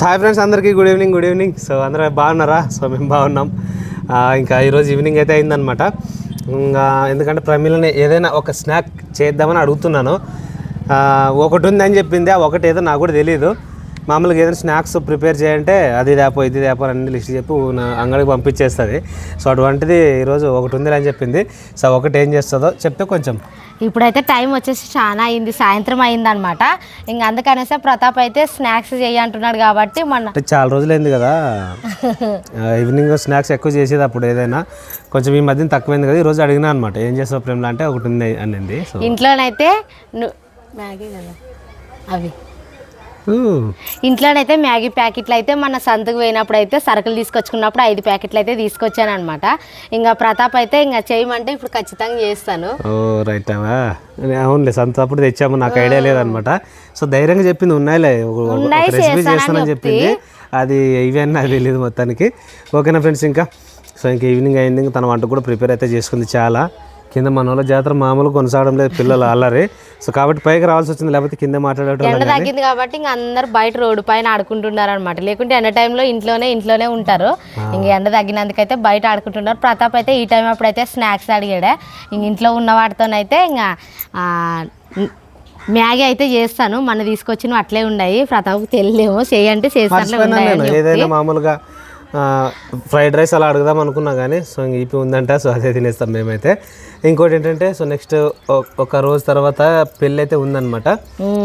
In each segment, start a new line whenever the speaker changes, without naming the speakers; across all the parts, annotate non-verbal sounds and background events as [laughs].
Hi friends అందరికీ good evening good evening so అందరూ బాగున్నారా? సో మేము బాగున్నాం. ఇంకా ఈరోజు ఈవినింగ్ అయితే అయిందనమాట ఇంకా ఎందుకంటే ప్రమీలని ఏదైనా ఒక స్నాక్ చేద్దామని అడుగుతున్నాను. ఒకటి ఉందని చెప్పింది ఆ ఒకటి ఏదో నాకు కూడా తెలియదు మామూలుగా ఏదైనా స్నాక్స్ ప్రిపేర్ చేయంటే అది తేపో ఇది తేపో అన్ని లిస్ట్ చెప్పి అంగడికి పంపించేస్తుంది. సో అటువంటిది ఈరోజు ఒకటి ఉంది అని చెప్పింది. సో ఒకటి ఏం చేస్తుందో చెప్తే కొంచెం.
ఇప్పుడైతే టైం వచ్చేసి చాలా అయింది సాయంత్రం అయింది అనమాట ఇంక అందుకనేసే ప్రతాప్ అయితే స్నాక్స్ చేయి అంటున్నాడు కాబట్టి
అంటే చాలా రోజులైంది కదా. [laughs] ఈవినింగ్ స్నాక్స్ ఎక్కువ చేసేది అప్పుడు ఏదైనా. కొంచెం ఈ మధ్యన తక్కువైంది కదా ఈరోజు అడిగినా అనమాట ఏం చేస్తావు ప్రేమలో? అంటే ఒకటి ఉంది అనింది
ఇంట్లోనైతే మ్యాగీ కదా అవి. ఇంట్లోనైతే మ్యాగీ ప్యాకెట్లు అయితే మన సంతకు పోయినప్పుడు అయితే సరుకులు తీసుకొచ్చుకున్నప్పుడు ఐదు ప్యాకెట్లు అయితే తీసుకొచ్చాను అనమాట ఇంకా ప్రతాప్ అయితే ఇంకా చేయమంటే ఇప్పుడు ఖచ్చితంగా చేస్తాను.
ఓ రైట్ అవునులే సంత అప్పుడు తెచ్చాము నాకు ఐడియా లేదనమాట సో ధైర్యంగా చెప్పింది ఉన్నాయిలే రెసిపీ
చేస్తానని
చెప్పింది. అది ఇవన్నీ నాకు తెలియదు మొత్తానికి. ఓకేనా ఫ్రెండ్స్ ఇంకా? సో ఇంకా ఈవినింగ్ అయింది ఇంకా తన వంట కూడా ప్రిపేర్ అయితే చేసుకుంది చాలా. కింద మన వాళ్ళ జాతర మామూలు కొనసాగడం లేదు పిల్లలు అల్లరి. సో కాబట్టి పైకి రావాల్సి వచ్చింది లేకపోతే కింద మాట్లాడటం
ఎండ తగ్గింది కాబట్టి ఇంకా అందరు బయట రోడ్డు పైన ఆడుకుంటున్నారు అనమాట లేకుంటే ఎండ టైంలో ఇంట్లోనే ఇంట్లోనే ఉంటారు. ఇంక ఎండ తగ్గినందుకైతే బయట ఆడుకుంటున్నారు. ప్రతాప్ అయితే ఈ టైం అప్పుడైతే స్నాక్స్ అడిగాడే. ఇంక ఇంట్లో ఉన్న వాటితోనైతే ఇంకా మ్యాగీ అయితే చేస్తాను. మన తీసుకొచ్చిన అట్లే ఉన్నాయి. ప్రతాప్ తెలియలేమో చేయంటే చేస్తాను
మామూలుగా ఫ్రైడ్ రైస్ అలా అడుగుదాం అనుకున్నా కానీ సో ఇంక ఈపీ ఉందంట సో అదే తినేస్తాం మేమైతే. ఇంకోటి ఏంటంటే సో నెక్స్ట్ ఒక రోజు తర్వాత పెళ్ళి అయితే ఉందన్నమాట.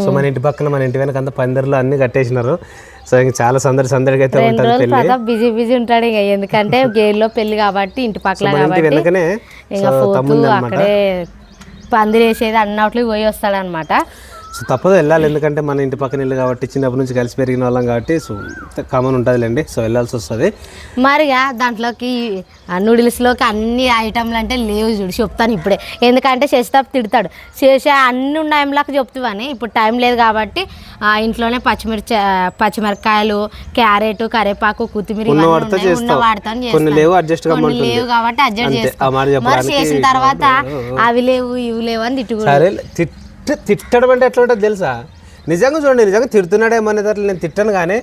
సో మన ఇంటి పక్కన మన ఇంటి వెనక అంతా పందిర్లు అన్ని కట్టేసినారు. సో ఇంక చాలా సందడి సందడిగా అయితే ఉంటుంది పెళ్ళి.
బిజీ బిజీ ఉంటాడు ఇక ఎందుకంటే గేర్లో పెళ్ళి కాబట్టి ఇంటి పక్కల
మన ఇంటి
కాబట్టి.
వెనకనే తమ్ముంది
అక్కడే పందిరేసేది అన్నట్లు పోయి వస్తాడనమాట
సో తప్పదు వెళ్ళాలి. ఎందుకంటే మన ఇంటి పక్కన ఇల్లు కాబట్టి చిన్నప్పటి నుంచి కలిసి పెరిగిన వాళ్ళం కాబట్టి సో కామన్ ఉంటుందిలేండి. సో వెళ్ళాల్సి వస్తుంది.
మరిగా దాంట్లోకి నూడిల్స్లోకి అన్ని ఐటమ్లు అంటే లేవు చూడు. చెప్తాను ఇప్పుడే. ఎందుకంటే చేసేటప్పుడు తిడతాడు. చేసే అన్ని ఉన్న టైంలోకి చెప్తావని ఇప్పుడు టైం లేదు కాబట్టి ఆ, ఇంట్లోనే పచ్చిమిర్చి పచ్చిమిరకాయలు క్యారెట్ కరివేపాకు కొత్తిమీర
ఉన్న కొన్ని లేవు, కమ్మంటుంది.
లేవు కాబట్టి అడ్జస్ట్
అంతే,
చేస్తాం
ఆ మాట
మరి
చెప్పడానికి
చేసిన తర్వాత అవి లేవు ఇవి లేవు అని తిట్టుకుంటాడు
సరే తిట్ట తిట్టడం అంటే ఎట్లా ఉంటుంది తెలుసా? నిజంగా చూడండి నిజంగా తిడుతున్నాడేమో అనేది అట్లా నేను తిట్టాను కానీ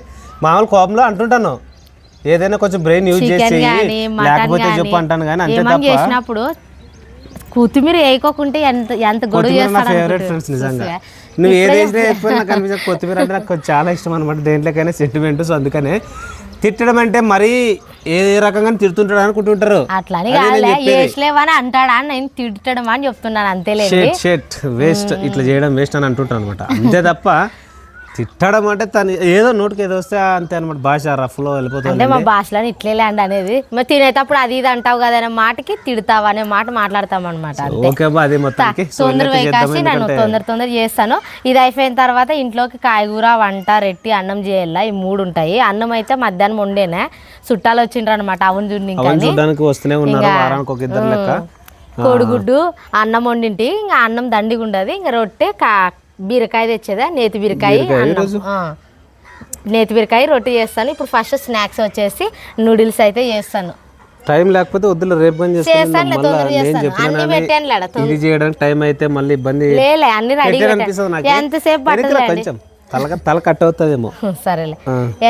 మామూలు కోపంలో అంటుంటాను. ఏదైనా కొంచెం బ్రెయిన్ యూజ్ చేసి లేకపోతే చెప్పు అంటాను కానీ అంతే తప్ప
కొత్తిమీర వేయకోకుంటే ఎంత ఎంత గొడవ చేస్తాడు
ఫేవరెట్ ఫ్రెండ్స్ నిజంగా. నువ్వు ఏది వేసినా ఎప్పుడు నాకు అనిపించదు. కొత్తిమీర అంటే నాకు చాలా ఇష్టం అనమాట దేంట్లోకైనా సెంటిమెంట్ సో అందుకనే తిట్టడం అంటే మరీ ఏ రకంగా తిడుతుంటాడు అనుకుంటుంటారు.
కాదులే వేసలేవని అంటాడా అని నేను తిట్టడం అని చెప్తున్నాను అంతేలేదు
షేట్ వేస్ట్ ఇట్లా చేయడం వేస్ట్ అని అంటుంటాను అనమాట అంతే తప్ప తిట్టడం అంటే తను ఏదో నోటికి ఏదో వస్తే అంతే అనమాట భాష రఫ్లో వెళ్ళిపోతుంది
అంటే మా భాషలో ఇట్లే అండి అనేది. మరి తినేటప్పుడు అది ఇది అంటావు కదా అనే మాటకి తిడతావు అనే మాట మాట్లాడతాం అనమాట
ఓకే అదే మొత్తానికి. సో
తొందర నేను
ఎందుకంటే
తొందర తొందర చేస్తాను. ఇది అయిపోయిన తర్వాత ఇంట్లోకి కాయగూర వంట రెట్టి అన్నం చేయాల? ఈ మూడు ఉంటాయి. అన్నం అయితే మధ్యాహ్నం వండేనే. చుట్టాలు వచ్చిండ్రు అనమాట అవును చూడండి
చూడడానికి వస్తూనే ఉన్నారు వారానికి ఒక ఇద్దరు లెక్క.
కోడిగుడ్డు అన్నం వండింటి. ఇంకా అన్నం దండిగా ఉండదు ఇంకా రొట్టె కా బీరకాయ తెచ్చేదా? నేతి బీరకాయ. నేతి బీరకాయ రొట్టె చేస్తాను. ఇప్పుడు ఫస్ట్ స్నాక్స్ వచ్చేసి నూడిల్స్ అయితే చేస్తాను.
టైం లేకపోతే వద్దులే రేపు పని
చేస్తాను.
ఇది చేయడానికి టైం అయితే మళ్ళీ ఇబ్బంది
ఎంతసేపు
కొంచెం. తల తల కట్ అవుతుందేమో.
సరేలే.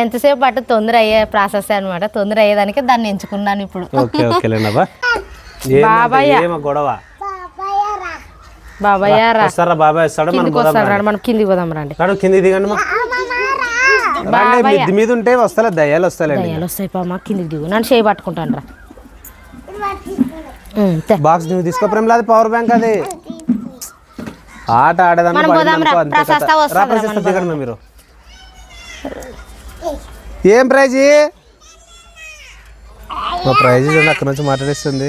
ఎంతసేపు పట్టు తొందర అయ్యే ప్రాసెస్ అనమాట తొందర అయ్యేదానికి దాన్ని ఎంచుకున్నాను ఇప్పుడు.
ఏమో గొడవ.
బాబాయ్
బాబాయ్? వస్తాడు
కిందికి పోదాం రండి.
కింది దిగండి రండి మీద ఉంటే వస్తలే దయ్యాలు వస్తలే
దయ్యాలు వస్తాయి పా మా కిందికి దిగు. నన్ను చేయి పట్టుకుంటాను రా
బాక్స్ నువ్వు లేదు పవర్ బ్యాంక్ అది. ఆట ఆడేదాన్ని మీరు. ఏం ప్రైజ్? ప్రైజ్ అక్కడి నుంచి మాట్లాడేస్తుంది.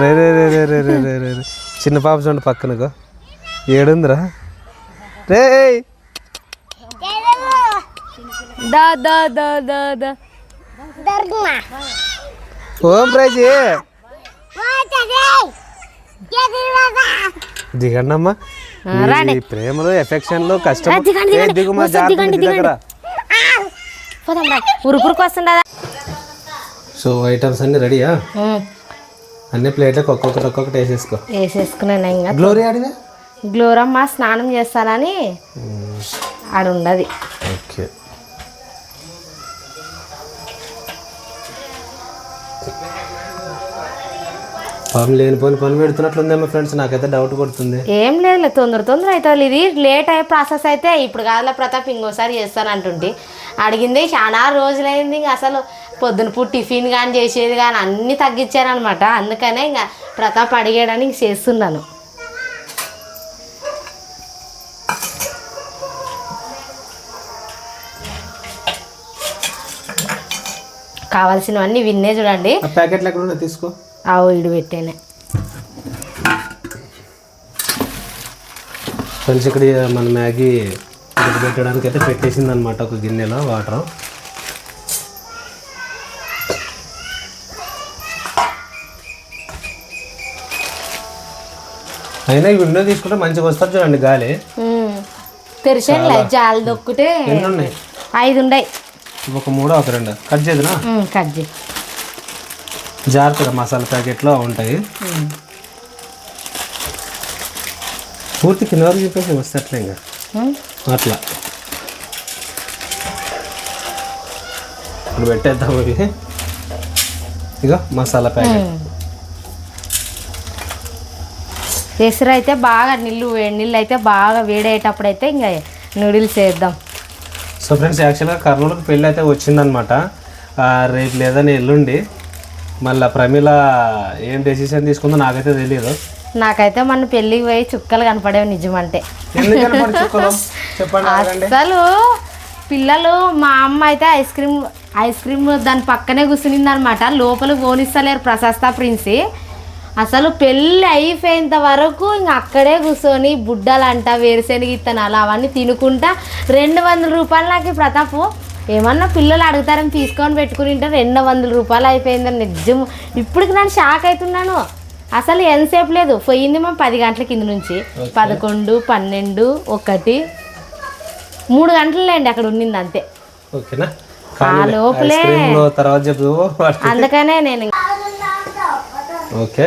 రే రే రే రే రే రే రే. చిన్న పాప చూడండి పక్కనకు. ఏడుందిరా? రే
దా దా దా దా దా.
ఓం ప్రైజ్ దిగండి అమ్మా ప్రేమలు ఎఫెక్షన్లు కష్టం
రా, దిగండి,
ఏ,
దిగండి.
దిగు మా
వస్తుంది,
జాగ్రత్త
దిగండి,
ఇంటి దగ్గర
ఉరుకురుకు వస్తుందా?
సో ఐటమ్స్ అన్ని రెడీయా అన్ని ప్లేట్లకు ఒక్కొక్కటి ఒక్కొక్కటి వేసేసుకో.
వేసేసుకున్నాను ఇంకా.
గ్లోరీ ఆడినా?
గ్లోరమ్మ స్నానం చేస్తానని ఆడ ఉండదు
ఓకే. పాపం లేనిపోని పని పెడుతున్నట్లుందేమో ఫ్రెండ్స్ నాకైతే డౌట్ కొడుతుంది.
ఏం లేదు తొందర తొందర అవుతుంది ఇది లేట్ అయ్యే ప్రాసెస్ అయితే ఇప్పుడు కాదులే ప్రతాప్ ఇంకోసారి చేస్తాను అంటుంటే. అడిగింది చాలా రోజులైంది ఇంకా అసలు పొద్దున పూట టిఫిన్ కానీ చేసేది కానీ అన్నీ తగ్గించారనమాట. అందుకనే ఇంకా ప్రతాప్ అడిగాడని ఇంక చేస్తున్నాను. కావాల్సినవన్నీ విన్నే చూడండి.
ప్యాకెట్లు ఎక్కడ తీసుకో.
ఆవు ఇడు పెట్టేనే.
ఫ్రెండ్స్ ఇక్కడ మన మ్యాగీ పెట్టడానికి అయితే పెట్టేసింది అనమాట ఒక గిన్నెలో వాటర్. అయినా ఈ విండో తీసుకుంటే మంచిగా వస్తారు చూడండి గాలి.
తెరిచేలే జాలి దొక్కుతే
ఉన్నాయి?
ఐదు ఉండయి
ఒక మూడో ఒక రెండు. కట్ చేద్దునా?
కట్ చేయి.
జాగ్రత్తగా మసాలా ప్యాకెట్లో ఉంటాయి. పూర్తి కింద వరకు చెప్పేసి వస్తే అట్లా ఇంకా. అట్లా. ఇప్పుడు పెట్టేద్దాం ఇవి. ఇగో మసాలా ప్యాకెట్.
ఎసురు అయితే బాగా నీళ్ళు నీళ్ళు అయితే బాగా వేడయ్యేటప్పుడు అయితే ఇంకా నూడిల్స్ వేద్దాం.
సో ఫ్రెండ్స్ యాక్చువల్గా కర్నూలుకి పెళ్ళి అయితే వచ్చిందనమాట రేపు లేదని ఎల్లుండి మళ్ళీ ప్రమీల ఏం డెసిషన్ తీసుకుందో నాకైతే తెలియదు
నాకైతే మన పెళ్ళికి పోయి చుక్కలు కనపడేవి?
చెప్పండి [laughs] ఆగండి.
అసలు పిల్లలు మా అమ్మ అయితే ఐస్ క్రీమ్ ఐస్ క్రీమ్ దాని పక్కనే కూర్చునింది అనమాట లోపల పోనిస్తలేరు ప్రశస్త ప్రిన్సి. అసలు పెళ్ళి అయిపోయేంత వరకు ఇంక అక్కడే కూర్చొని బుడ్డలంట వేరుశెనగ ఇత్తనాలు అవన్నీ తినుకుంటా రెండు వందల రూపాయలు నాకు ప్రతాపు. ఏమన్నా పిల్లలు అడుగుతారని తీసుకొని పెట్టుకుని ఉంటే రెండు వందల రూపాయలు అయిపోయిందని నిజం ఇప్పటికి నేను షాక్ అవుతున్నాను. అసలు ఎంతసేపు లేదు. పోయింది మా పది గంటల కింద నుంచి. పదకొండు పన్నెండు ఒకటి మూడు గంటలండి అక్కడ ఉండింది అంతే.
ఓకేనా?
ఆ లోపలే.
తర్వాత
అందుకనే నేను
ఓకే.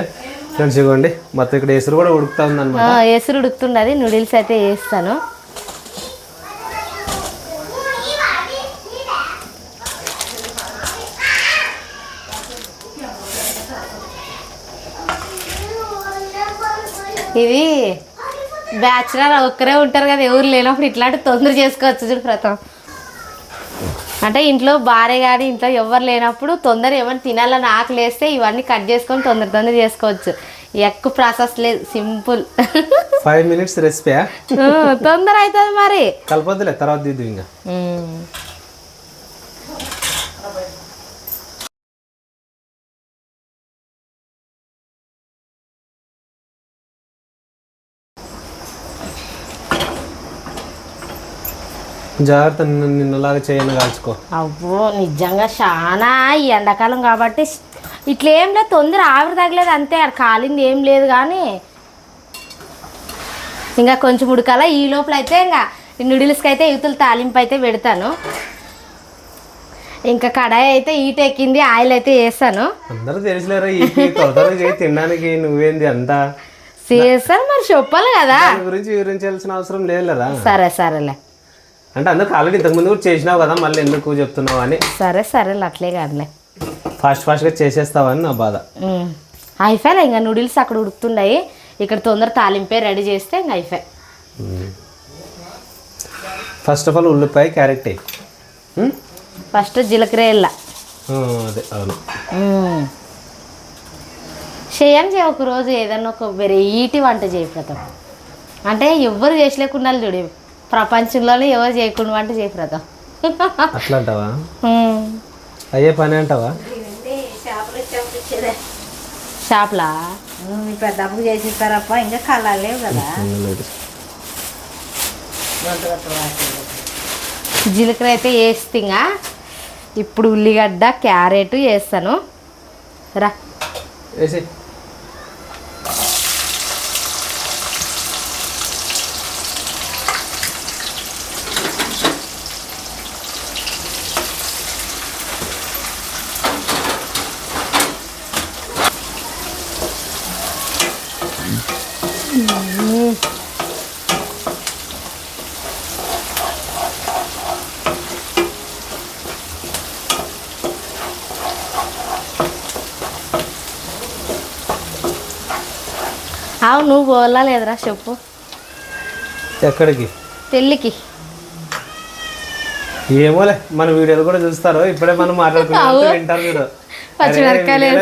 ఫ్రెండ్స్ ఇవ్వండి మొత్తం ఇక్కడ ఎసురు కూడా ఉడుకుతా ఉందన్నమాట.
ఎసురు ఉడుకుతుండది. నూడిల్స్ అయితే వేస్తాను. ఇది బ్యాచులర్ ఒక్కరే ఉంటారు కదా ఎవరు లేనప్పుడు ఇట్లాంటి తొందర చేసుకోవచ్చు చూడు ప్రతం అంటే ఇంట్లో భార్య కానీ ఇంట్లో ఎవరు లేనప్పుడు తొందర ఏమైనా తినాలని ఆకలి వేస్తే ఇవన్నీ కట్ చేసుకొని తొందర తొందర చేసుకోవచ్చు. ఎక్కువ ప్రాసెస్ లేదు సింపుల్.
ఫైవ్ మినిట్స్ రెసిపీ
తొందర అవుతుంది మరి.
కలపొద్దులే తర్వాత ఇంకా. జాగ్రత్త నిన్ను నిన్నలాగా చేయను కాల్చుకో.
అబ్బో నిజంగా చాలా ఈ ఎండాకాలం కాబట్టి ఇట్లా ఏం లేదు తొందర ఆవిరి తగలేదు అంతే ఆడ కాలింది ఏం లేదు కానీ ఇంకా కొంచెం ఉడకాల? ఈ లోపల అయితే ఇంకా నూడిల్స్కి అయితే యువతలు తాలింపు అయితే పెడతాను. ఇంకా కడాయి అయితే ఈట ఎక్కింది ఆయిల్ అయితే వేస్తాను.
అందరూ తెలిసిలేరా తినడానికి నువ్వేంది అంతా?
చేస్తాను మరి చెప్పాలి కదా.
గురించి వివరించాల్సిన అవసరం లేదులేరా
సరే సరేలే.
అంటే అందుకు ఆల్రెడీ ఇంతకుముందు కూడా చేసినావు కదా మళ్ళీ ఎందుకు చెప్తున్నావు అని.
సరే సరేలే అట్లే కాదులే.
ఫాస్ట్ ఫాస్ట్గా చేసేస్తావని నా బాధ.
ఉమ్. అయిపోయాయి ఇంకా నూడిల్స్ అక్కడ ఉడుకుతున్నాయి ఇక్కడ తొందర తాలింపే రెడీ చేస్తే ఇంకా అయిపోయాయి
ఫస్ట్ ఆఫ్ ఆల్ ఉల్లిపాయ క్యారెట్?
ఫస్ట్ జీలకర్ర వేయాల
ఆ, అదే అవును.
చేయ ఒక రోజు ఏదన్నా ఒక వెరైటీ వంట చేయి అంటే ఎవ్వరు చేసలేకుండా చూడు ప్రపంచంలోనే ఎవరు చేయకుండా వంట చేయి ప్రతం.
అట్లా అంటావా. అయ్యే పని అంటావా?
షాప్లా
మీ పెద్దప్పుడు చేసిస్తారప్ప ఇంకా కళాలు లేవు కదా.
లేదు.
జీలకర్ర అయితే వేస్తే ఇంకా. ఇప్పుడు ఉల్లిగడ్డ క్యారెట్ వేస్తాను. రా. అవు నువ్వు పోలా లేదురా? చెప్పు.
ఎక్కడికి?
పెళ్ళికి.
ఏమోలే మన వీడియోలు కూడా చూస్తారు. ఇప్పుడే మనం మాట్లాడుకున్నాం వింటారు మీరు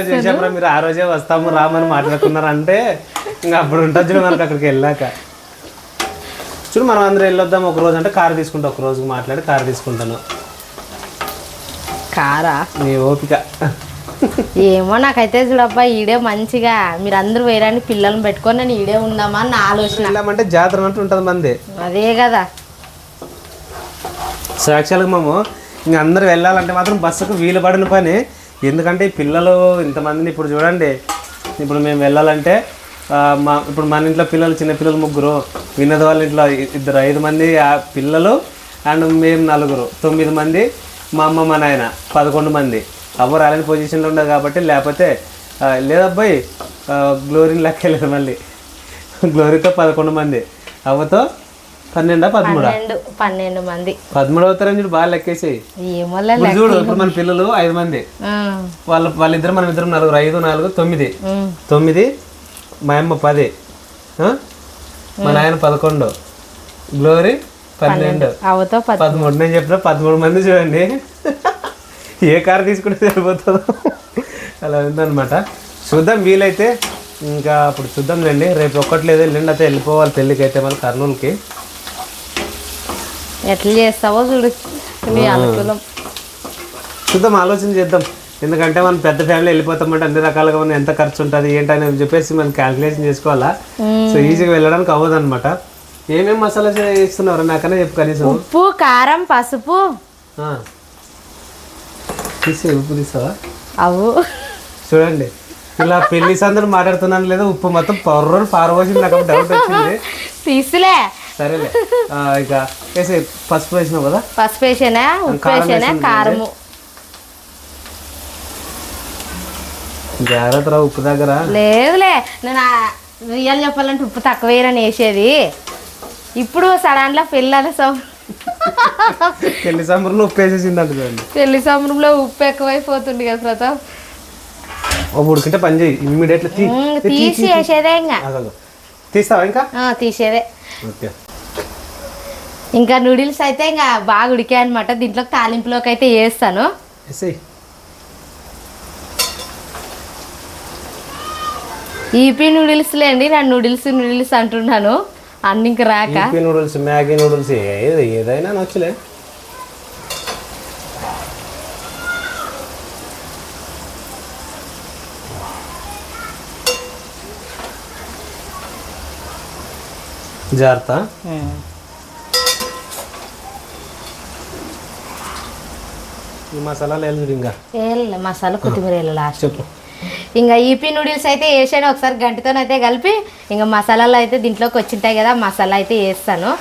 చూసాపురా మీరు ఆ రోజే వస్తాము రామని మాట్లాడుకున్నారు అంటే ఇంకా అప్పుడు ఉంటుంది మనకు అక్కడికి వెళ్ళాక. చూడు మనం అందరం వెళ్ళొద్దాం ఒక రోజు అంటే కారు తీసుకుంటా ఒక రోజు మాట్లాడి కారు తీసుకుంటాను.
కారా?
నీ ఓపిక.
ఏమో నాకైతే చూడబ్బా ఈడే మంచిగా. మీరు అందరూ వేరని పిల్లల్ని పెట్టుకొని నేను ఈడే ఉందామా అని నా ఆలోచన.
వెళ్ళామంటే జాతర అంటూ ఉంటుంది మంది.
అదే కదా.
సో యాక్చువల్గా మేము ఇంక అందరూ వెళ్ళాలంటే మాత్రం బస్సుకు వీలు పడిన పని. ఎందుకంటే పిల్లలు ఇంతమందిని ఇప్పుడు చూడండి. ఇప్పుడు మేము వెళ్ళాలంటే మా ఇప్పుడు మన ఇంట్లో పిల్లలు చిన్న పిల్లలు ముగ్గురు వినోద్ వాళ్ళ ఇంట్లో ఇద్దరు ఐదు మంది ఆ పిల్లలు అండ్ మేము నలుగురు తొమ్మిది మంది మా అమ్మ మా నాయన పదకొండు మంది. ఎవరు అలాంటి పొజిషన్లో ఉండదు కాబట్టి లేకపోతే లేదబ్బాయి గ్లోరీని లెక్కలేదు మళ్ళీ. గ్లోరీతో పదకొండు మంది. అవ్వతో పన్నెండా పదమూడా?
పన్నెండు మంది.
పదమూడు అవుతారని చూడు బాగా లెక్కేసి.
ఏమోలే
ఇప్పుడు చూడు ఇప్పుడు మన పిల్లలు ఐదు మంది. వాళ్ళ వాళ్ళిద్దరు మనం ఇద్దరు నలుగురు ఐదు నాలుగు తొమ్మిది. తొమ్మిది మా అమ్మ పది? మా నాయన పదకొండు. గ్లోరీ పన్నెండు. పదమూడు నేను చెప్పిన పదమూడు మంది చూడండి. ఏ కారు తీసుకుంటే సరిపోతుందో? అలా ఉందన్నమాట. చూద్దాం వీలైతే ఇంకా అప్పుడు చూద్దాం లేండి. రేపు ఒక్కట్లేదు వెళ్ళండి అయితే వెళ్ళిపోవాలి పెళ్ళికి అయితే మళ్ళీ కర్నూలుకి.
ఎట్లా చేస్తావో చూడు
చూద్దాం ఆలోచన చేద్దాం. ఎందుకంటే మనం పెద్ద ఫ్యామిలీ వెళ్ళిపోతామంటే అన్ని రకాలుగా మనం ఎంత ఖర్చు ఉంటుంది ఏంటని చెప్పేసి మనం క్యాల్కులేషన్ చేసుకోవాలా. సో ఈజీగా వెళ్ళడానికి అవ్వదు అనమాట ఏమేమి మసాలా చేస్తున్నారు నాకనే చెప్పు కనీసం.
ఉప్పు కారం పసుపు.
తీసి ఉప్పు తీసావా
అవు
చూడండి. ఇలా పెళ్ళి సందరు మాట్లాడుతున్నాను లేదా ఉప్పు మొత్తం పౌర్రని పారబోసింది నాకు డౌట్ వచ్చింది.
తీసులే.
సరేలే. ఇక వేసి పసుపు వేసినావు కదా?
పసుపు వేసేనా? ఉప్పు వేసేనా? కారము.
జాగ్రత్త రా ఉప్పు దగ్గర.
లేదులే. నేను రియల్ చెప్పాలంటే ఉప్పు తక్కువేరని వేసేది. ఇప్పుడు సడన్లో పిల్లల సం
పెళ్ళి సంబరంలో ఉప్పు వేసేసింది అంట చూడండి.
పెళ్ళి సమయంలో ఉప్పు ఎక్కువైపోతుంది కదా ప్రతాప్.
ఓ ఉడికితే పని చేయి.
ఉమ్, తీసి వేసేదే ఇంకా.
తీస్తావా ఇంకా?
తీసేదే.
ఓకే.
ఇంకా నూడిల్స్ అయితే ఇంకా బాగా ఉడికాయి అనమాట దీంట్లో తాలింపులోకి అయితే వేస్తాను. ఈపీ నూడిల్స్ లేండి నేను నూడిల్స్ నూడిల్స్ అంటున్నాను. అన్ని రాక?
ఈపీ నూడిల్స్ మ్యాగీ నూడిల్స్ ఏది ఏదైనా నచ్చలే. జాగ్రత్త. ఈ మసాలాలు వెళ్ళదు ఇంకా.
మసాలా కొత్తిమీర లాస్ట్
చెప్పు.
ఇంకా ఈపీ నూడిల్స్ అయితే వేసాను ఒకసారి గంటితోనైతే కలిపి ఇంకా మసాలాలు అయితే దీంట్లోకి వచ్చింటాయి కదా మసాలా అయితే వేస్తాను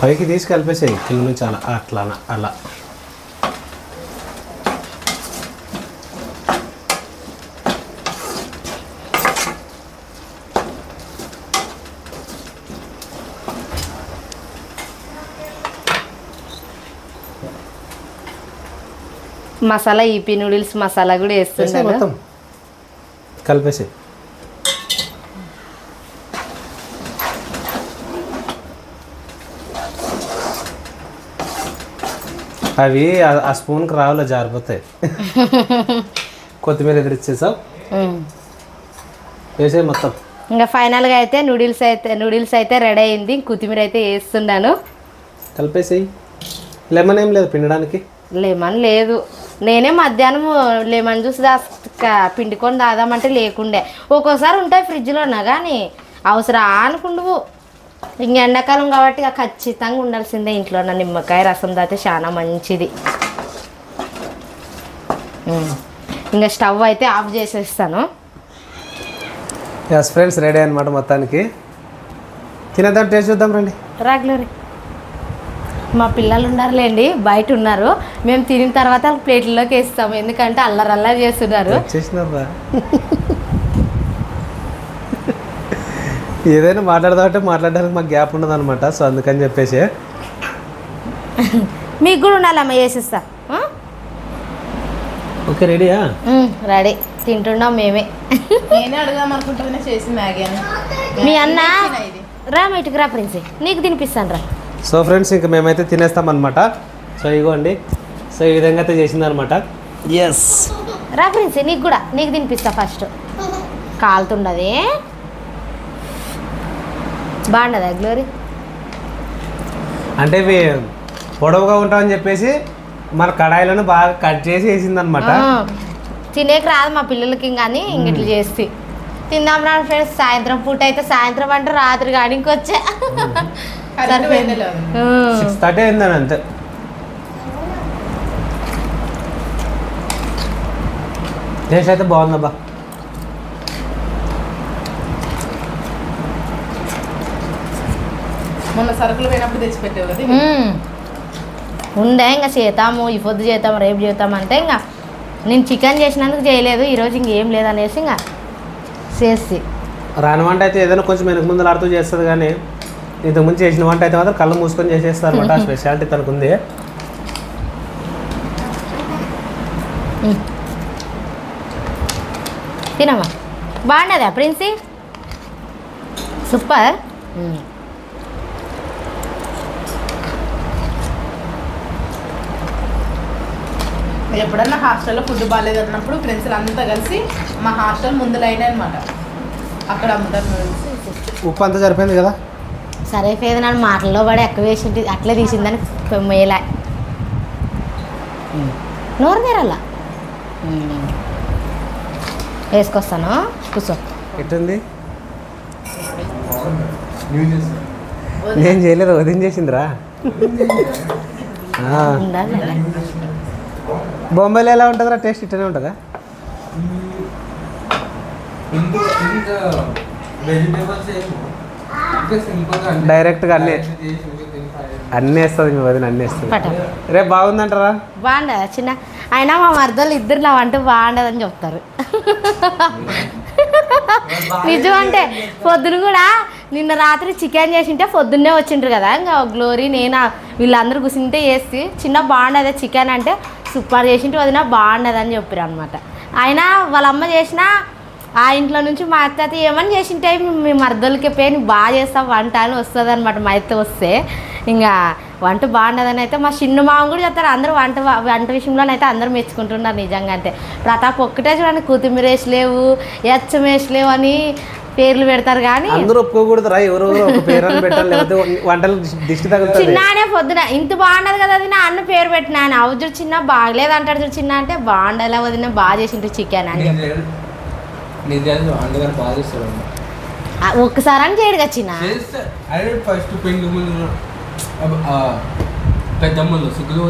పైకి తీసి కలిపేసాయి. కింద నుంచి అలా అట్లా అలా.
మసాలా ఈపీ నూడిల్స్ మసాలా కూడా వేస్తున్నాను
మొత్తం. కలిపేసాయి. అవి ఆ- స్పూన్కి రావులో జారిపోతాయి. [laughs] కొత్తిమీర ఎదిరిచ్చేసావు. వేసే మొత్తం.
ఇంకా ఫైనల్గా అయితే నూడిల్స్ అయితే నూడిల్స్ అయితే రెడీ అయింది. కొత్తిమీర అయితే వేస్తున్నాను.
కలిపేసేయి. లెమన్ ఏం లేదు పిండడానికి?
లెమన్ లేదు. నేనే మధ్యాహ్నం లెమన్ జ్యూస్ దాస్ క- పిండుకొని దాదామంటే లేకుండే. ఒక్కోసారి ఉంటాయి ఫ్రిడ్జ్లోనా కానీ అవసరం అనుకుండువు. ఇంక ఎండాకాలం కాబట్టి ఖచ్చితంగా ఉండాల్సిందే ఇంట్లో నా నిమ్మకాయ రసం దాతే చాలా మంచిది. ఇంకా స్టవ్ అయితే ఆఫ్ చేసేస్తాను.
ఎస్ ఫ్రెండ్స్ రెడీ అనమాట మొత్తానికి. తినేద్దాం టేస్ట్ చూద్దాం రండి.
రెగ్యులర్ మా పిల్లలు ఉన్నారులేండి బయట ఉన్నారు. మేము తినిన తర్వాత వాళ్ళ ప్లేట్లలోకి వేస్తాము. ఎందుకంటే అల్లరి అల్లరి చేస్తున్నారు
ఏదైనా మాట్లాడదామంటే మాట్లాడడానికి మాకు గ్యాప్ ఉండదు అనమాట సో అందుకని చెప్పేసి.
మీకు కూడా ఉండాలమ్మ?
ఒక ఓకే రెడీయా?
రెడీ. తింటున్నాం మేమే.
నేనే అడుగుదాం అనుకుంటున్నా చేసి మ్యాగీ అని.
మీ అన్న రా మీటికి రా ప్రిన్సీ. నీకు తినిపిస్తాను రా.
సో ఫ్రెండ్స్ ఇంకా మేమైతే తినేస్తాం అనమాట సో ఇగోండి. సో ఈ విధంగా అయితే చేసిందనమాట ఎస్
రా ప్రిన్సీ నీకు కూడా. నీకు తినిపిస్తా ఫస్ట్ కాలుతుండది. బాగుండదా గ్లోరీ
అంటే ఇవి పొడవుగా ఉంటామని చెప్పేసి మన కడాయిలను బాగా కట్ చేసి వేసిందనమాట
తినేకి రాదు మా పిల్లలకి కానీ ఇంగిట్లు చేసి. తిందాం రా ఫ్రెండ్స్ సాయంత్రం పూట అయితే సాయంత్రం అంటే రాత్రి కానీ ఇంకొచ్చే.
వెన్నెల
సిక్స్ థర్టీ అయిందని అంతే. టేస్ట్ అయితే బాగుందబ్బా.
మొన్న సరుకులు పోయినప్పుడు తెచ్చి పెట్టావు కదా ఇవి.
మ్మ్. ఉండే ఇంకా చేద్దాము ఈ పొద్దు చేద్దాం రేపు చేద్దాం అంటే ఇంకా నేను చికెన్ చేసినందుకు చేయలేదు ఈరోజు ఇంకేం లేదనేసి ఇంకా చేసి.
రాని వంట అయితే ఏదైనా కొంచెం వెనక ముందు ఆడుతూ చేస్తుంది కానీ ఇంతకుముందు చేసిన వంట అయితే మాత్రం కళ్ళు మూసుకొని చేసేస్తారు అనమాట స్పెషాలిటీ తనకు ఉంది
తినమ్మా బాగున్నదా ప్రిన్సీ? సూపర్.
ఎప్పుడన్నా హాస్టల్లో ఫుడ్ బాగాలేదు అన్నప్పుడు ఫ్రెండ్స్ అంతా కలిసి మా హాస్టల్ ముందు లైన్ అనమాట అక్కడ అమ్ముతారు.
ఉప్పు అంతా సరిపోయింది కదా?
సరే ఫేద నన్ను మాటల్లో పడి ఎక్కువ వేసి అట్లే తీసిందని మేలా నోరు తీరల్లా వేసుకొస్తాను. కూర్చో.
ఎట్టుంది? నేను చేయలేదు వదిన చేసిందిరా. బొంబాయిలో ఎలా ఉంటుందిరా? టేస్ట్ ఇట్టనే ఉంటుందా?
వెజిటేబుల్స్
డైరెక్ట్గా అన్నీ అన్నీ వేస్తుంది మీ వదిన అన్నీ వేస్తుంది. రేపు బాగుందంటారా?
బాగుండదా చిన్న అయినా మా మరదలు ఇద్దరు నా వంట బాగుండదని చెప్తారు. నిజం అంటే పొద్దున కూడా నిన్న రాత్రి చికెన్ చేసింటే పొద్దున్నే వచ్చిండ్రు కదా. ఇంకా గ్లోరీ నేను వీళ్ళందరూ కూర్చుంటే చేసి చిన్న బాగుండదు చికెన్ అంటే సూపర్ చేసింటే వదిన బాగుండదు అని చెప్పారు అనమాట అయినా వాళ్ళ అమ్మ చేసిన ఆ ఇంట్లో నుంచి మా అత్త అయితే ఏమని చేసింటే మీ మరదలకి పోయి నువ్వు బాగా చేస్తావు వంట అని వస్తుంది అనమాట మా అత్త వస్తే. ఇంకా వంట బాగుండదని అయితే మా చిన్న మామ కూడా చెప్తారు అందరూ వంట వంట విషయంలోనైతే అందరూ మెచ్చుకుంటున్నారు నిజంగా అంటే. ప్రతాప్ ఒక్కటే చూడండి కొత్తిమీర వేసలేవు ఎచ్చం వేసలేవు అని పేర్లు పెడతారు కానీ
అందరూ ఒప్పుకోకూడదు రా ఎవరు వంటలు దిష్టి- తగులుతుంది.
చిన్నానే పొద్దున ఇంత బాగుండదు కదా అది నా అన్న పేరు పెట్టిన ఆయన అవు చూడు చిన్న బాగలేదు అంటాడు చూడు చిన్న అంటే బాగుండలే వదిన బాగా చేసిండు చికెన్ అని చెప్పి.
బాగా
ఒక్కసారి అని చేయడు
అదే ఫస్ట్ పెళ్ళి ముందు ఆ, పెద్దమ్మలు సిగ్గులు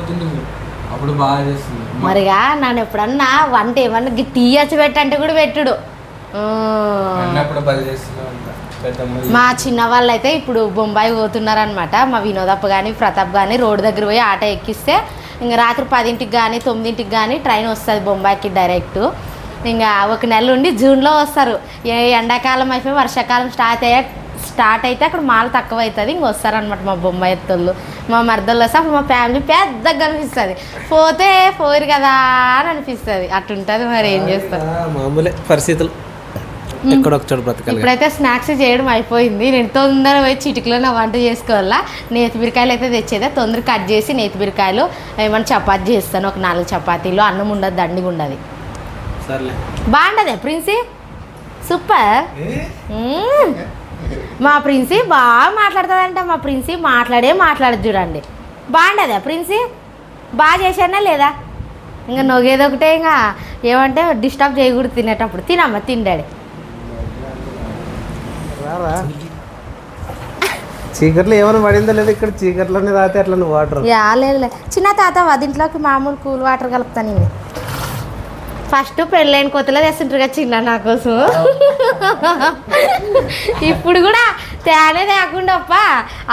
అప్పుడు బాగా చేస్తుంది.
మరిగా నన్ను ఎప్పుడన్నా వంట ఏమన్నా వచ్చి పెట్టంటే కూడా పెట్టుడు.
అన్నప్పుడు బాగా
మా చిన్న వాళ్ళు అయితే ఇప్పుడు బొంబాయి పోతున్నారనమాట మా వినోదప్ప కానీ ప్రతాప్ కానీ రోడ్డు దగ్గర పోయి ఆటో ఎక్కిస్తే ఇంకా రాత్రి పదింటికి కానీ తొమ్మిదింటికి కానీ ట్రైన్ వస్తుంది బొంబాయికి డైరెక్ట్. ఇంకా ఒక నెల ఉండి జూన్లో వస్తారు. ఏ ఎండాకాలం అయిపోయి వర్షాకాలం స్టార్ట్ అయ్యే స్టార్ట్ అయితే అక్కడ మాల తక్కువ అవుతుంది ఇంక వస్తారనమాట మా బొంబాయి ఎత్తుళ్ళు. మా మరదళ్ళు వస్తే అప్పుడు మా ఫ్యామిలీ పెద్దగా అనిపిస్తుంది. పోతే పోరు కదా అని అనిపిస్తుంది. అట్టుంటుంది మరి ఏం చేస్తారు?
మామూలే పరిస్థితులు.
ఇప్పుడైతే స్నాక్స్ చేయడం అయిపోయింది. నేను తొందర పోయి చిటికలో నా వంట చేసుకోవాలా. నేతి బీరకాయలు అయితే తెచ్చేదే. తొందర కట్ చేసి నేతి బీరకాయలు ఏమైనా చపాతీ చేస్తాను. ఒక నాలుగు చపాతీలు అన్నం ఉండదు దండిగా ఉండదు. బాగుండదే ప్రిన్సీ? సూపర్. మా ప్రిన్సీ బాగా మాట్లాడుతుందంట మా ప్రిన్సీ మాట్లాడే మాట్లాడదు చూడండి. బాగుండదా ప్రిన్సీ? బాగా చేశానా లేదా? ఇంకా నొగేది ఒకటే ఇంకా ఏమంటే డిస్టర్బ్ చేయకూడదు తినేటప్పుడు. తినమ్మా తిండాడు
చీకట్లో ఏమైనా పడిందో లేదు ఇక్కడ చీకట్లోనే తాగితే అట్లా వాటర్
యా లేదు చిన్న తాత వదింట్లోకి మామూలు కూల్ వాటర్ కలుపుతాను నేను ఫస్ట్ పెళ్ళైన కొత్తలో తెస్తుంటారు కదా చిన్న నా కోసం. ఇప్పుడు కూడా తేనే తేకుండా అప్ప.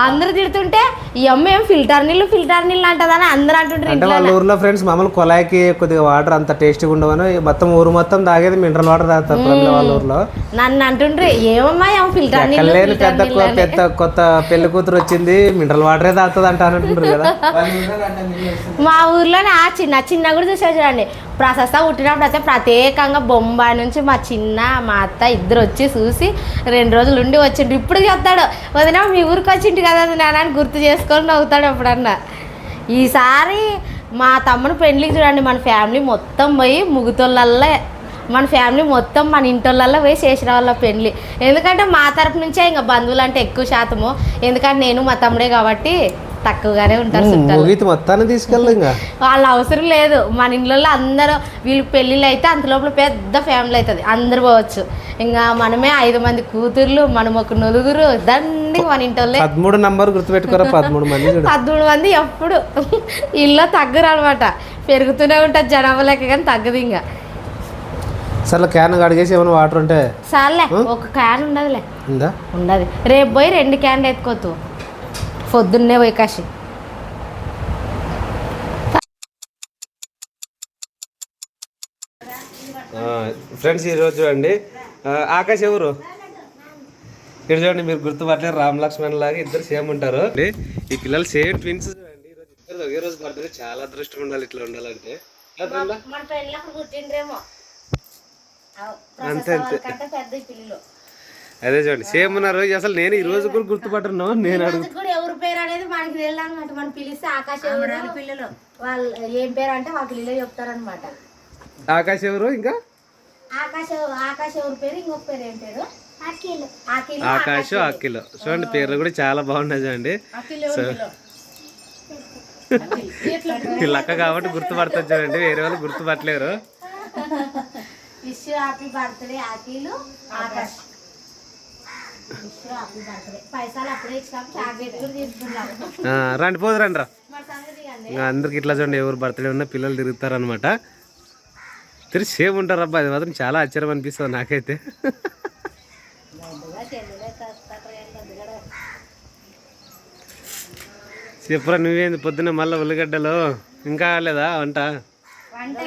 అందరూ తిడుతుంటే ఈ అమ్మ ఏం ఫిల్టర్ నీళ్ళు ఫిల్టర్ నీళ్ళు అంటదని అందరూ అంటుంటారు
వాళ్ళ ఊర్లో ఫ్రెండ్స్ మామూలు కొలాయికి కొద్దిగా వాటర్ అంత టేస్టీగా ఉండవని మొత్తం ఊరు మొత్తం తాగేది మినరల్ వాటర్ తాగుతారు వాళ్ళ ఊర్లో.
నన్ను అంటుండ్రి ఏమమ్మా ఏం ఫిల్టర్ నీళ్ళు
పెద్ద. పెద్ద కొత్త పెళ్ళి కూతురు వచ్చింది మినరల్ వాటరే తాగుతుంది అంట అంటుంటారు కదా.
మా ఊర్లోనే ఆ చిన్న చిన్న కూడా చూసా చూడండి. ప్రశస్త పుట్టినప్పుడు అయితే ప్రత్యేకంగా బొంబాయి నుంచి మా చిన్న మా అత్త ఇద్దరు వచ్చి చూసి రెండు రోజులు ఉండి వచ్చిండ్రు. ఇప్పుడు చెప్తాడు వదిన మీ ఊరికి వచ్చింటి కదా నాన్న అని గుర్తు చేసుకొని నవ్వుతాడు ఎప్పుడన్నా. ఈసారి మా తమ్ముడు పెళ్ళికి చూడండి మన ఫ్యామిలీ మొత్తం పోయి ముగుతోళ్ళల్లో మన ఫ్యామిలీ మొత్తం మన ఇంటోళ్ళల్లో పోయి చేసిన వాళ్ళ పెళ్ళి ఎందుకంటే మా తరపు నుంచే ఇంకా బంధువులు అంటే ఎక్కువ శాతము. ఎందుకంటే నేను మా తమ్ముడే కాబట్టి తక్కువగానే ఉంటారు చుట్టాలు.
మొత్తాన్ని తీసుకెళ్ళి ఇంకా.
వాళ్ళ అవసరం లేదు. మన ఇంట్లో అందరూ వీళ్ళకి పెళ్ళిళ్ళు అయితే అంత లోపల పెద్ద ఫ్యామిలీ అవుతుంది అందరు పోవచ్చు. ఇంకా మనమే ఐదు మంది కూతుర్లు మనం ఒక నలుగురు దండి మన ఇంటోళ్ళే
పదమూడు నంబర్ గుర్తుపెట్టుకోరా పదమూడు మంది
పదమూడు మంది ఎప్పుడు. ఇల్లు తగ్గరు అనమాట పెరుగుతూనే ఉంటుంది జనాభా లెక్క కానీ తగ్గదు ఇంకా.
అసలు క్యాన్ అడిగేసి ఏమైనా వాటర్ ఉంటే.
సార్లే ఒక క్యాన్ ఉండదులే.
ఉందా?
ఉండదు. రేపు పోయి రెండు క్యాన్లు ఎత్తుకోతు. పొద్దున్నే పోయి కాశీ.
ఫ్రెండ్స్ ఈరోజు చూడండి. ఆ, ఆకాశ్ ఎవరు? ఇక్కడ చూడండి మీరు గుర్తుపట్టలేరు. రామ్ లక్ష్మణ్ లాగా ఇద్దరు సేమ్ ఉంటారు. ఈ పిల్లలు సేమ్ ట్విన్స్ చూడండి. ఈరోజు ఇద్దరు ఒకే రోజు బర్త్డే చాలా అదృష్టం ఉండాలి ఇట్లా ఉండాలంటే. అంతే అంతే.
పెద్ద పిల్లలు.
అదే చూడండి. సేమ్ ఉన్నారు అసలు నేను ఈ రోజు కూడా గుర్తుపట్టను. నేను అడుగు
ఎవరి పేరు అనేది మనకి తెలియదు అనమాట మనం పిలిస్తే ఆకాశ పిల్లలు. వాళ్ళు ఏం పేరు అంటే వాళ్ళకి ఇల్లు చెప్తారనమాట
ఆకాశ్ ఎవరు ఇంకా?
ఆకాశ ఆకాశ ఎవరి పేరు? ఇంకొక పేరు ఏం పేరు?
ఆకాశ్ అఖిల్. చూడండి పేర్లు కూడా చాలా బాగున్నాయి చూడండి. సో వీళ్ళ అక్క కాబట్టి గుర్తుపడతారు చూడండి. వేరే వాళ్ళు గుర్తుపట్టలేరు.
Wish happy birthday Akhil Akash.
రండి పోదు రండి రా. అందరికి ఇట్లా చూడండి ఎవరు బర్త్డే ఉన్నా పిల్లలు తిరుగుతారు అనమాట తిరిగి సేమ్ ఉంటారు అబ్బా అది మాత్రం చాలా ఆశ్చర్యం అనిపిస్తుంది నాకైతే. చెప్పురా నువ్వేంది పొద్దున్న మళ్ళీ ఉల్లిగడ్డలు? ఇంకా లేదా వంట?
వంట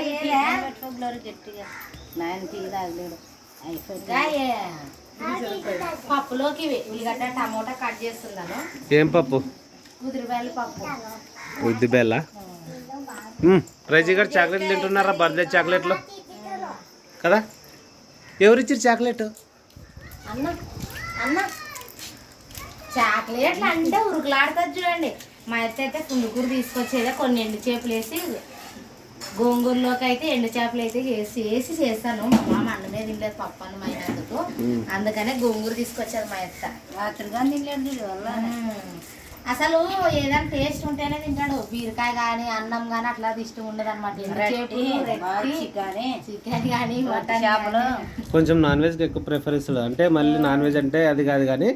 ఏ- పప్పులోకి ఇవి. ఉల్లిగడ్డ టమోటా కట్ చేస్తున్నాను
ఏం పప్పు?
కుదిరిపాయల పప్పు.
ఉద్ది బెల్ల ప్రైజీ గారు చాక్లెట్లు తింటున్నారా బర్త్డే చాక్లెట్లు? కదా? ఎవరిచ్చారు చాక్లెట్?
అన్న అన్న. చాక్లెట్లు అంటే ఉరుకులాడుతుంది చూడండి. మా అత్త అయితే పుండుకూర తీసుకొచ్చేదే కొన్ని ఎండు చేపలు వేసి గోంగూరలోకి అయితే ఎండు చేపలు అయితే వేసి వేసి చేస్తాను. మా మామ అన్నమే తినలేదు పప్పు అన్నం అయినందుకు. అందుకనే గోంగూర తీసుకొచ్చారు మా అత్త.
రాత్రిగా
మ్మ్. అసలు ఏదైనా టేస్ట్ ఉంటేనే తింటాడు. బీరకాయ కానీ అన్నం కానీ అట్లా ఇష్టం ఉండదు అనమాట
కానీ
చికెన్ కానీ మటన్
చేపలు.
కొంచెం నాన్ వెజ్కి ఎక్కువ ప్రిఫర్ ఇస్తాడు అంటే మళ్ళీ నాన్ వెజ్ అంటే అది కాదు కానీ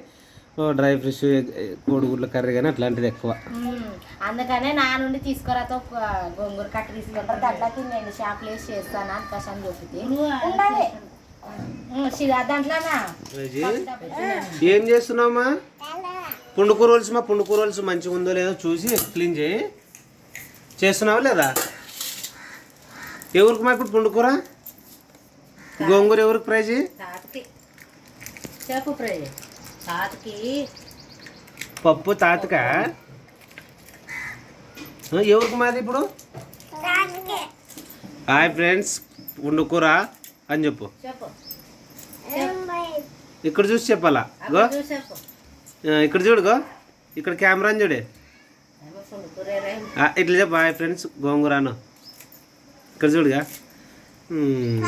డ్రై ఫిష్ కోడిగుడ్ల కర్రీ కానీ అట్లాంటిది ఎక్కువ.
అందుకనే నా నుండి తీసుకురాతో ఒక గోంగూర కట్ట తీసుకుంటారు దాంట్లోకి నేను షాప్లో వేసి చేస్తాను అని ఉండాలి. మ్మ్. శివ దాంట్లోనా
ఏం చేస్తున్నావమ్మా? పుండుకూర వలుసు మా పుండుకూర వలుసు మంచిగా ఉందో లేదో చూసి క్లీన్ చేయి. చేస్తున్నావా లేదా? ఎవరికి మా ఇప్పుడు పుండుకూర గోంగూర ఎవరికి ప్రైజ్?
తాతకి. చేప ఫ్రై తాతకి.
పప్పు తాతక? ఎవరికి మాది ఇప్పుడు? హాయ్ ఫ్రెండ్స్ పుండుకూర అని చెప్పు.
చెప్పు.
ఇక్కడ చూసి చెప్పాలా? గో ఇక్కడ చూడు గో ఇక్కడ కెమెరా అని చూడే. ఇట్లా చెప్పు హాయ్ ఫ్రెండ్స్ గోంగూరాను. ఇక్కడ చూడుగా మ్మ్.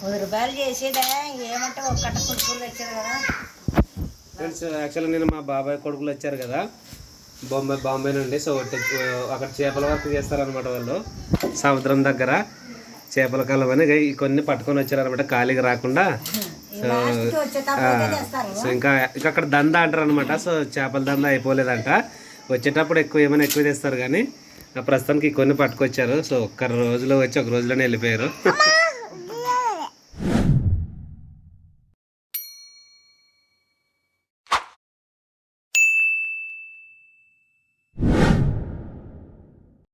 పది రూపాయలు చేసేదే ఏమంటే ఒక్కట కుడుకులు తెచ్చారు కదా.
ఫ్రెండ్స్ యాక్చువల్గా నేను మా బాబాయ్ కొడుకులు వచ్చారు కదా. బాంబే బాంబే నుండి. సో అక్కడ చేపల వర్క్ చేస్తారనమాట వాళ్ళు. సముద్రం దగ్గర చేపల కాలం అని ఇక ఈ కొన్ని పట్టుకొని వచ్చారనమాట ఖాళీగా రాకుండా. సో సో ఇంకా ఇంకా అక్కడ దందా అంటారు అనమాట సో చేపల దందా అయిపోలేదంట. వచ్చేటప్పుడు ఎక్కువ ఏమైనా ఎక్కువ తెస్తారు కానీ ప్రస్తుతానికి కొన్ని పట్టుకొచ్చారు. సో ఒక్క రోజులో వచ్చి ఒక రోజులోనే వెళ్ళిపోయారు.